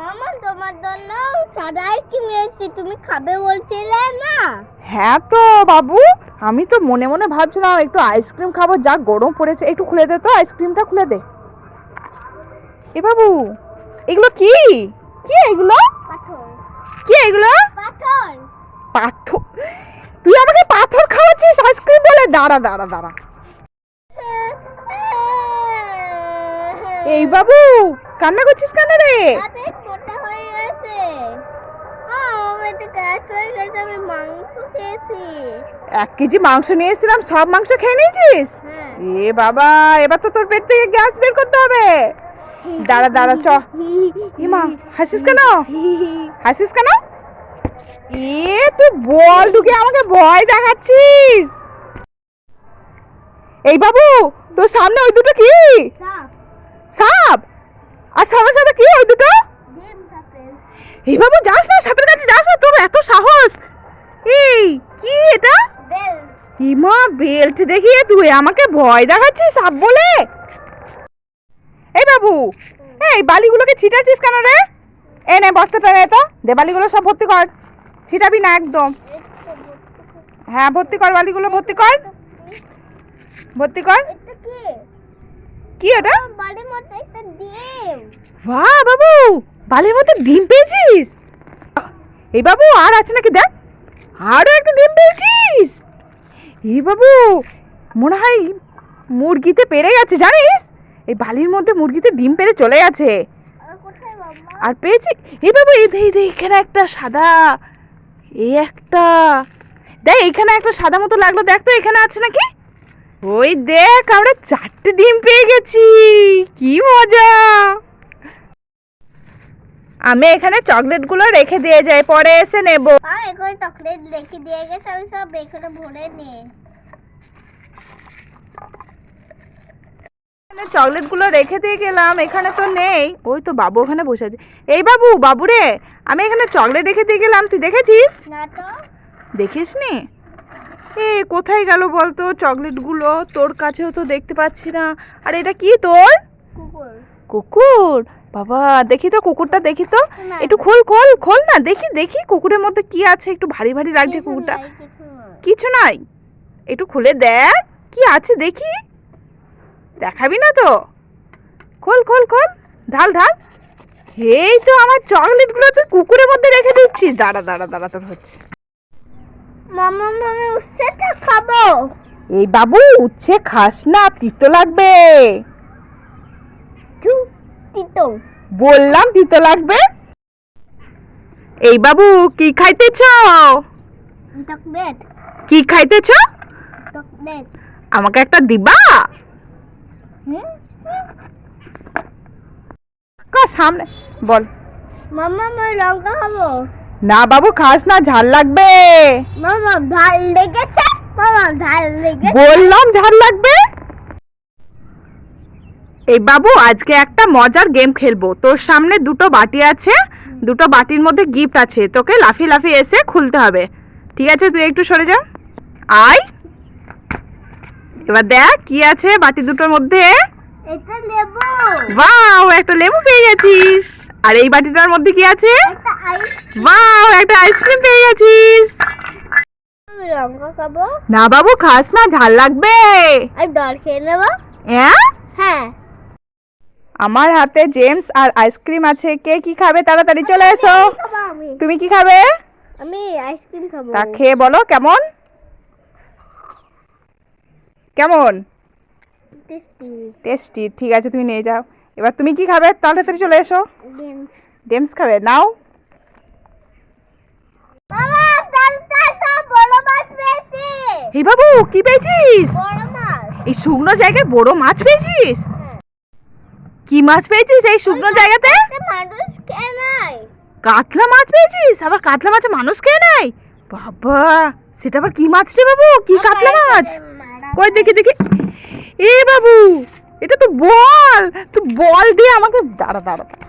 মামা তোমার জন্য সাদা আইসক্রিম এনেছি তুমি খাবে বলছিলে না। হ্যাঁ তো বাবু। আমি তো মনে মনে ভাবছিলাম একটু আইসক্রিম খাব যা গরম পড়েছে। একটু খুলে দে তো আইসক্রিমটা খুলে দে। এ বাবু এগুলো কি? কি এগুলো? কি এগুলো? পাথর। পাথর। তুই আমাকে পাথর খাওয়াচ্ছিস? আইসক্রিম বলে দাঁড়া দাঁড়া দাঁড়া। এই বাবু কান্না করছিস কেন রে? আমি মাংস খেয়েছি। এক কেজি মাংস নিয়ে এসেছিলাম সব মাংস খেয়ে নিয়েছিস? হ্যাঁ। এ বাবা এবার তো তোর পেট থেকে গ্যাস বের করতে হবে। দাঁড়া দাঁড়া চ। ইমা হাসিস কেন? হাসিস কেন? এ তুই বল ঢুকে আমাকে ভয় দেখাচ্ছিস। এই বাবু তোর সামনে ওই দুটো কি? সাপ। আর সামনে সাথে কি ওই দুটো? এই বাবু যাস না সাপের কাছে যাস না তোর এত সাহস। এই কি এটা? ইমা বেল্ট দেখিয়ে তুই আমাকে ভয় দেখাচ্ছিস সাপ বলে? এই বাবু এই বালিগুলোকে ছিটাচ্ছিস কেন রে? এ নে বস্তাটা নে তো। দে বালিগুলো সব ভর্তি কর। ছিটাবি না একদম। হ্যাঁ ভর্তি কর বালিগুলো ভর্তি কর। ভর্তি কর। এটা কি? কি ওটা বাড়ির মধ্যে একটা ডিম। বাহ বাবু। বালির মধ্যে ডিম পেয়েছিস? এই বাবু আর আছে নাকি দেখ আরও একটা ডিম পেয়েছিস। এই বাবু মনে হয় মুরগিতে পেরে গেছে জানিস? এই বালির মধ্যে মুরগিতে ডিম পেরে চলে গেছে। আর পেয়েছি এই বাবু এই দে এখানে একটা সাদা এই একটা দেখ এখানে একটা সাদা মতো লাগল দেখ তো এখানে আছে নাকি? ওই দেখ আমরা চারটে ডিম পেয়ে গেছি কি মজা। আমি এখানে চকলেটগুলো রেখে দিয়ে যাই পরে এসে নেব। আর এখানে চকলেট রেখে দিয়ে গেছে আমি সব এখানে ভরে নে চকলেটগুলো রেখে দিয়ে গেলাম এখানে তো নেই। ওই তো বাবু ওখানে বসে আছে। এই বাবু বাবু রে আমি এখানে চকলেট রেখে দিয়ে গেলাম তুই দেখেছিস? না তো। দেখিস নি এ কোথায় গেল বলতো চকলেটগুলো? তোর কাছেও তো দেখতে পাচ্ছি না। আর এটা কি তোর? কুকুর। কুকুর? বাবা দেখি তো কুকুরটা দেখি তো। একটু খোল খোল খোল না দেখি দেখি কুকুরের মধ্যে কি আছে একটু ভারী ভারী লাগছে কুকুরটা। কিছু নাই। একটু খুলে দেখ কি আছে দেখি। দেখাবি না তো? খোল খোল খোল ঢাল ঢাল। এই তো আমার চকলেটগুলো তুই কুকুরের মধ্যে রেখে দিচ্ছিস দাঁড়া দাঁড়া দাঁড়া তোর হচ্ছে। মামা মামি উচ্ছেটা খাব। এই বাবু উচ্ছে খাস না তিতো লাগবে। তু তিতো। বললাম তিতো লাগবে। এই বাবু কি খাইতেছ? চকলেট কি খাইতেছ? চকলেট আমাকে একটা দিবা? কা সামনে বল। মামা আমি লঙ্কা খাব। না বাবু খাস না ঝাল লাগবে। মামা ঝাল লেগেছে? মামা ঝাল লেগেছে? বললাম ঝাল লাগবে। এই বাবু আজকে একটা মজার গেম খেলব। তোর সামনে দুটো বাটি আছে দুটো বাটির মধ্যে গিফট আছে। তোকে লাফিয়ে লাফিয়ে এসে খুলতে হবে। ঠিক আছে তুই একটু সরে যা। আয়। এবার দেখ কি আছে বাটি দুটোর মধ্যে। বাও একটা লেবু পেয়ে গেছিস। আর এই বাটিটার মধ্যে কি আছে? বাও একটা আইসক্রিম পেয়ে গেছিস। আমি না বাবু খাস না ঝাল লাগবে। আর দর খেয়ে নেব। হ্যাঁ হ্যাঁ। আমার হাতে জেমস আর আইসক্রিম আছে। কে কি খাবে? তাড়াতাড়ি চলে এসো। তুমি কি খাবে? আমি আইসক্রিম খাব। তা খেয়ে বলো কেমন? কেমন? টেস্টি। টেস্টি ঠিক আছে তুমি নিয়ে যাও। এবার তুমি কি খাবে? তাড়াতাড়ি চলে এসো। জেমস। খাবে নাও। এই বাবু কি পেয়েছিস? এই শুকনো জায়গায় বড় মাছ পেয়েছিস। কি মাছ পেয়েছিস এই শুকনো জায়গাতে? মানুষ খেয়ে নাই। কাতলা মাছ পেয়েছিস? আবার কাতলা মাছ মানুষ খেয়ে নাই? বাবা সেটা আবার কি মাছ রে বাবু? কি কাতলা মাছ? কই দেখি দেখি। এ বাবু এটা তো বল। তুই বল দিয়ে আমাকে দাঁড়া দাঁড়া দাঁড়া।